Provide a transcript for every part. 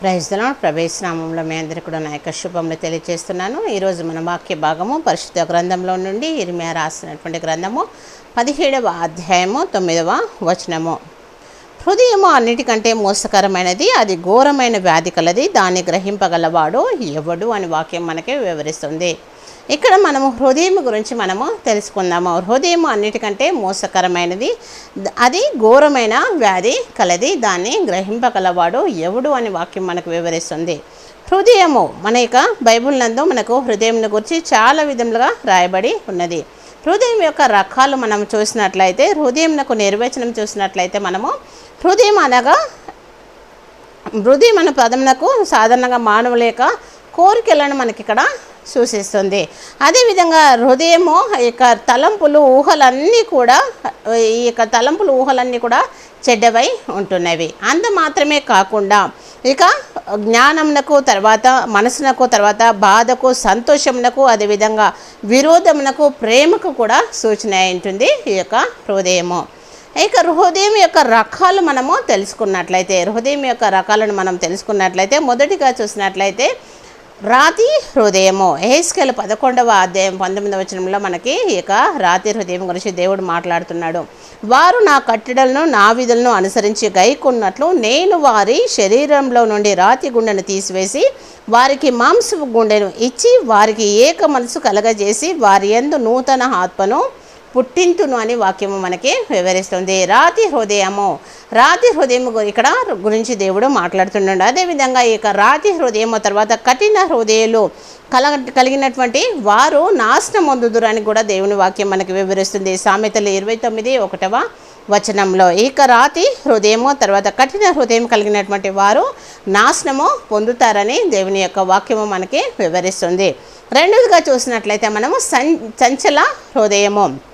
ప్రైజ్లో ప్రవేశనామంలో మీ అందరికీ కూడా నా యొక్క శుభములు తెలియజేస్తున్నాను. ఈరోజు మన వాక్య భాగము పరిశుద్ధ గ్రంథంలో నుండి ఇరిమియా రాసినటువంటి గ్రంథము పదిహేడవ అధ్యాయము తొమ్మిదవ వచనము. హృదయము అన్నిటికంటే మోసకరమైనది అది ఘోరమైన వ్యాధి కలది దాన్ని గ్రహింపగలవాడు ఎవడు అని వాక్యం మనకి వివరిస్తుంది. ఇక్కడ మనము హృదయం గురించి మనము తెలుసుకుందాము. హృదయం అన్నిటికంటే మోసకరమైనది. అది ఘోరమైన వ్యాధి కలది. దాన్ని గ్రహింపగలవాడు ఎవడు అని వాక్యం మనకు వివరిస్తుంది. హృదయము మన యొక్క బైబిల్ నందు మనకు హృదయం గురించి చాలా విధములుగా రాయబడి ఉన్నది. హృదయం యొక్క రకాలు మనం చూసినట్లయితే హృదయంకు నిర్వచనం చూసినట్లయితే మనము హృదయం అనగా హృదయం అనే పదమునకు సాధారణంగా మానవుల యొక్క కోరికలను మనకి ఇక్కడ సూచిస్తుంది. అదేవిధంగా హృదయము ఈ యొక్క తలంపులు ఊహలన్నీ కూడా ఈ యొక్క తలంపులు ఊహలన్నీ కూడా చెడ్డవై ఉంటున్నవి. అంత మాత్రమే కాకుండా ఇక జ్ఞానమునకు తర్వాత మనసునకు తర్వాత బాధకు సంతోషమునకు అదేవిధంగా విరోధమునకు ప్రేమకు కూడా సూచన ఉంటుంది ఈ యొక్క హృదయము. ఇక హృదయం యొక్క రకాలు మనము తెలుసుకున్నట్లయితే హృదయం యొక్క రకాలను మనం తెలుసుకున్నట్లయితే మొదటిగా చూసినట్లయితే రాతి హృదయము. ఏస్కెల్ పదకొండవ అధ్యాయం పంతొమ్మిదవ వచనంలో మనకి ఇక రాతి హృదయం గురించి దేవుడు మాట్లాడుతున్నాడు. వారు నా కట్టడలను నా విధులను అనుసరించి గైకున్నట్లు నేను వారి శరీరంలో నుండి రాతి గుండెను తీసివేసి వారికి మాంసపు గుండెను ఇచ్చి వారికి ఏక మనసు కలగజేసి వారి ఎందు నూతన ఆత్మను పుట్టింతును అని వాక్యము మనకి వివరిస్తుంది. రాతి హృదయము రాతి హృదయము గు- ఇక్కడ గురించి దేవుడు మాట్లాడుతున్నాడు అదేవిధంగా ఈ యొక్క రాతి హృదయము తర్వాత కఠిన హృదయాలు కల కలిగినటువంటి వారు నాశనం పొందుదురు అని కూడా దేవుని వాక్యం మనకి వివరిస్తుంది. సామెతలు ఇరవై తొమ్మిది ఒకటవ వచనంలో. ఇక రాతి హృదయము తర్వాత కఠిన హృదయం కలిగినటువంటి వారు నాశనము పొందుతారని దేవుని యొక్క వాక్యము మనకి వివరిస్తుంది. రెండవదిగా చూసినట్లయితే మనము సం హృదయము.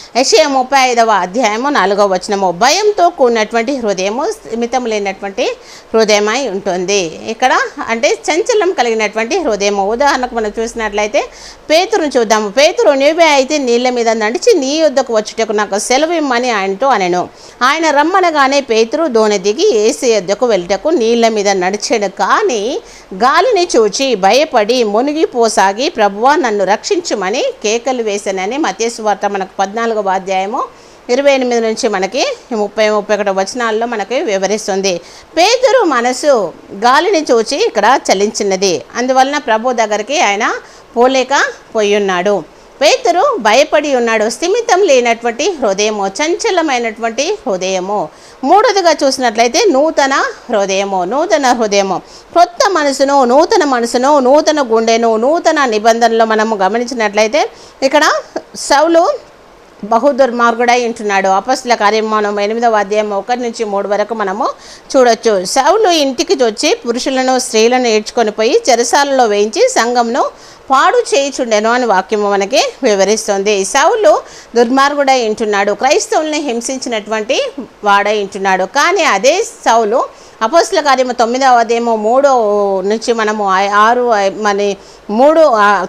యషయ ముప్పై ఐదవ అధ్యాయము నాలుగవ వచనము. భయంతో కూడినటువంటి హృదయము మితం లేనటువంటి హృదయమై ఉంటుంది. ఇక్కడ అంటే చంచలం కలిగినటువంటి హృదయము. ఉదాహరణకు మనం చూసినట్లయితే పేతురును చూద్దాము. పేతురు నీవే అయితే నీళ్ళ మీద నడిచి నీ యుద్ధకు వచ్చుటకు నాకు సెలవు ఇమ్మని ఆయనతో అనెను. ఆయన రమ్మనగానే పేతురు దోణి దిగి ఏసీ యుద్ధకు వెళ్ళటకు నీళ్ళ మీద నడిచాడు. కానీ గాలిని చూచి భయపడి మునిగిపోసాగి ప్రభువా నన్ను రక్షించుమని కేకలు వేశానని మతేశ్వార్త వార్త మనకు నాలుగవ అధ్యాయము ఇరవై ఎనిమిది నుంచి మనకి ముప్పై ముప్పై ఒకటి వచనాల్లో మనకి వివరిస్తుంది. పేదరు మనసు గాలిని చూచి ఇక్కడ చలించినది. అందువలన ప్రభు దగ్గరికి ఆయన పోలేక పోయి ఉన్నాడు పేతురు భయపడి ఉన్నాడు. స్థిమితం లేనటువంటి హృదయము చంచలమైనటువంటి హృదయము. మూడోదిగా చూసినట్లయితే నూతన హృదయము నూతన హృదయము. కొత్త మనసును నూతన మనసును నూతన గుండెను నూతన నిబంధనలు మనము గమనించినట్లయితే ఇక్కడ సౌలు బహుదుర్మార్గుడై ఉంటున్నాడు. అపస్తుల కార్యమానం ఎనిమిదవ అధ్యాయం ఒకటి నుంచి మూడు వరకు మనము చూడొచ్చు. సౌలు ఇంటికి వచ్చి పురుషులను స్త్రీలను ఏడ్చుకొని పోయి చెరసాలలో వేయించి సంఘంను పాడు చేయుచుండెను అని వాక్యము మనకి వివరిస్తుంది. సౌలు దుర్మార్గుడై ఉంటున్నాడు. క్రైస్తవుల్ని హింసించినటువంటి వాడై ఉంటున్నాడు. కానీ అదే సౌలు అపోస్తుల కార్యము తొమ్మిదవ అదేమో మూడో నుంచి మనము ఆరు మన మరి మూడు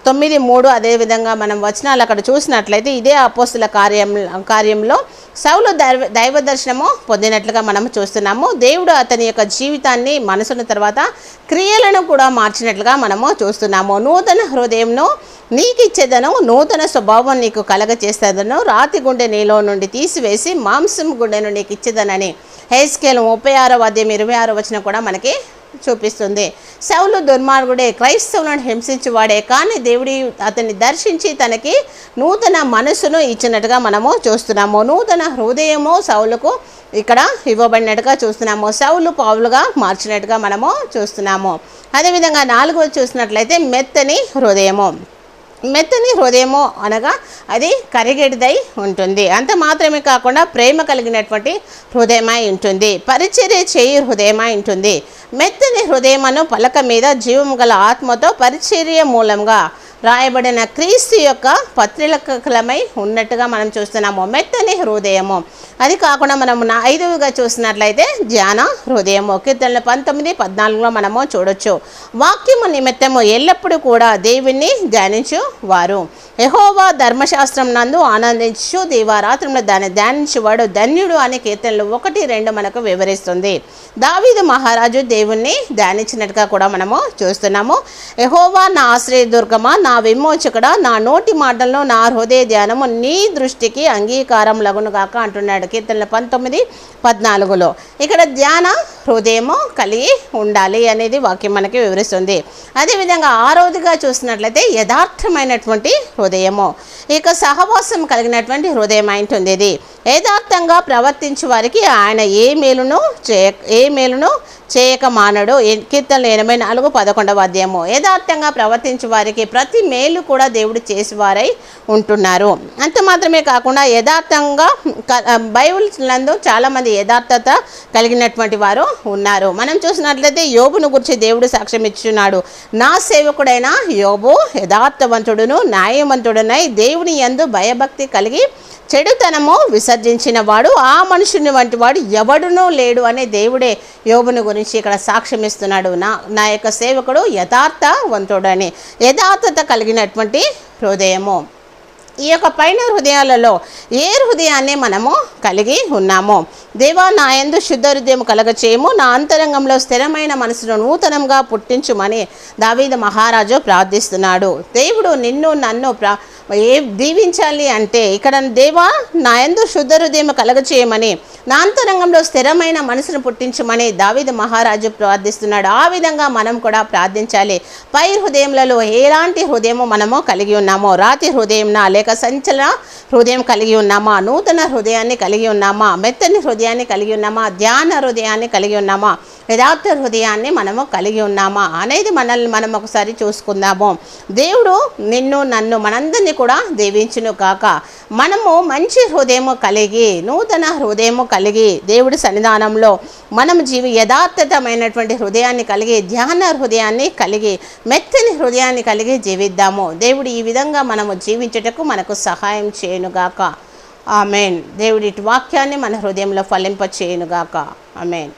తొమ్మిది మూడు అదేవిధంగా మనం వచనాలు అక్కడ చూసినట్లయితే ఇదే అపోస్తుల కార్యం కార్యంలో సౌలు దైవ దైవ దర్శనము పొందినట్లుగా మనం చూస్తున్నాము. దేవుడు అతని యొక్క జీవితాన్ని మనసును తర్వాత క్రియలను కూడా మార్చినట్లుగా మనము చూస్తున్నాము. నూతన హృదయంను నీకు ఇచ్చేదను నూతన స్వభావం నీకు కలగ చేసేదను రాతి గుండె నీలో నుండి తీసివేసి మాంసం గుండెను నీకు ఇచ్చేదనని హెయిస్కేల్ ముప్పై ఆరో అధ్యాయం ఇరవై ఆరో వచ్చిన కూడా మనకి చూపిస్తుంది. సౌలు దుర్మార్గుడే క్రైస్తవులను హింసించువాడే కానీ దేవుడి అతన్ని దర్శించి తనకి నూతన మనసును ఇచ్చినట్టుగా మనము చూస్తున్నాము. నూతన హృదయము సౌలుకు ఇక్కడ ఇవ్వబడినట్టుగా చూస్తున్నాము. సౌలు పావులుగా మార్చినట్టుగా మనము చూస్తున్నాము. అదేవిధంగా నాలుగోది చూసినట్లయితే మెత్తని హృదయము. మెత్తని హృదయము అనగా అది కరిగెడిదై ఉంటుంది. అంత మాత్రమే కాకుండా ప్రేమ కలిగినటువంటి హృదయమై ఉంటుంది. పరిచర్య చేయి హృదయమై ఉంటుంది. మెత్తని హృదయమను పలక మీద జీవం గల ఆత్మతో పరిచర్య మూలంగా రాయబడిన క్రీస్తు యొక్క పత్రికలమై ఉన్నట్టుగా మనం చూస్తున్నాము. మెత్తని హృదయము. అది కాకుండా మనము నా ఐదవగా చూసినట్లయితే ధ్యాన హృదయము. కీర్తనల పంతొమ్మిది పద్నాలుగులో మనము చూడొచ్చు. వాక్యము నిమిత్తము ఎల్లప్పుడూ కూడా దేవుణ్ణి ధ్యానించు వారు యహోవా ధర్మశాస్త్రం నందు ఆనందించు దీవారాత్రంలో దాన్ని ధ్యానించువాడు ధన్యుడు అనే కీర్తనలు ఒకటి రెండు మనకు వివరిస్తుంది. దావీదు మహారాజు దేవుణ్ణి ధ్యానించినట్టుగా కూడా మనము చూస్తున్నాము. యహోవా నా ఆశ్రయ దుర్గమా నా విమోచకుడ నా నోటి మాటల్లో నా హృదయ ధ్యానము నీ దృష్టికి అంగీకారం లగును కాక అంటున్నాడు కీర్తనల పంతొమ్మిది పద్నాలుగులో. ఇక్కడ ధ్యాన హృదయము కలిగి ఉండాలి అనేది వాక్యం మనకి వివరిస్తుంది. అదేవిధంగా ఆరోదిగా చూసినట్లయితే యథార్థమైనటువంటి హృదయము ఇక సహవాసం కలిగినటువంటి హృదయం ఉంటుంది ఇది యథార్థంగా ప్రవర్తించే వారికి ఆయన ఏ మేలును చేయ ఏ మేలును చేయక మానడు. కీర్తనలు ఎనభై నాలుగు పదకొండవ అధ్యాయము. యథార్థంగా ప్రవర్తించే వారికి ప్రతి మేలు కూడా దేవుడు చేసేవారై ఉంటున్నారు. అంత మాత్రమే కాకుండా యథార్థంగా బైబుల్ బైబిల్ నందు చాలామంది యథార్థత కలిగినటువంటి వారు ఉన్నారు. మనం చూసినట్లయితే యోబును గురించి దేవుడు సాక్ష్యం ఇచ్చున్నాడు. నా సేవకుడైన యోబు యథార్థవంతుడును న్యాయవంతుడునై దేవుని యందు భయభక్తి కలిగి చెడుతనము విసర్జించిన వాడు ఆ మనుషుని వంటి వాడు ఎవడునూ లేడు అనే దేవుడే యోబుని గురించి ఇక్కడ సాక్ష్యం ఇస్తున్నాడు. నా నా యొక్క సేవకుడు యథార్థవంతుడని యథార్థత కలిగినటువంటి హృదయము. ఈ యొక్క పైన హృదయాలలో ఏ హృదయాన్ని మనము కలిగి ఉన్నాము. దేవా నా ఎందు శుద్ధ హృదయం కలగచేయము. నా అంతరంగంలో స్థిరమైన మనసును నూతనంగా పుట్టించుమని దావీద మహారాజు ప్రార్థిస్తున్నాడు. దేవుడు నిన్ను నన్ను ప్రా ఏ దీవించాలి అంటే ఇక్కడ దేవా నా యందు శుద్ధ హృదయం కలగచేయమని నా అంతరంగంలో స్థిరమైన మనసును పుట్టించమని దావిద మహారాజు ప్రార్థిస్తున్నాడు. ఆ విధంగా మనం కూడా ప్రార్థించాలి. పై హృదయములలో ఎలాంటి హృదయము మనము కలిగి ఉన్నామో రాతి హృదయంనా లేక సంచలన హృదయం కలిగి ఉన్నామా నూతన హృదయాన్ని కలిగి ఉన్నామా మెత్తని హృదయాన్ని కలిగి ఉన్నామా ధ్యాన హృదయాన్ని కలిగి ఉన్నామా యథార్థ హృదయాన్ని మనము కలిగి ఉన్నామా అనేది మనల్ని మనం ఒకసారి చూసుకుందాము. దేవుడు నిన్ను నన్ను మనందరినీ కూడా దీవించును కాక మనము మంచి హృదయము కలిగి నూతన హృదయము కలిగి దేవుడి సన్నిధానంలో మనం జీవి యథార్థతమైనటువంటి హృదయాన్ని కలిగి ధ్యాన హృదయాన్ని కలిగి మెత్తని హృదయాన్ని కలిగి జీవిద్దాము. దేవుడు ఈ విధంగా మనము జీవించుటకు మనకు సహాయం చేయనుగాక ఆమెన్. దేవుడి వాక్యాన్ని మన హృదయంలో ఫలింప చేయనుగాక ఆమెన్.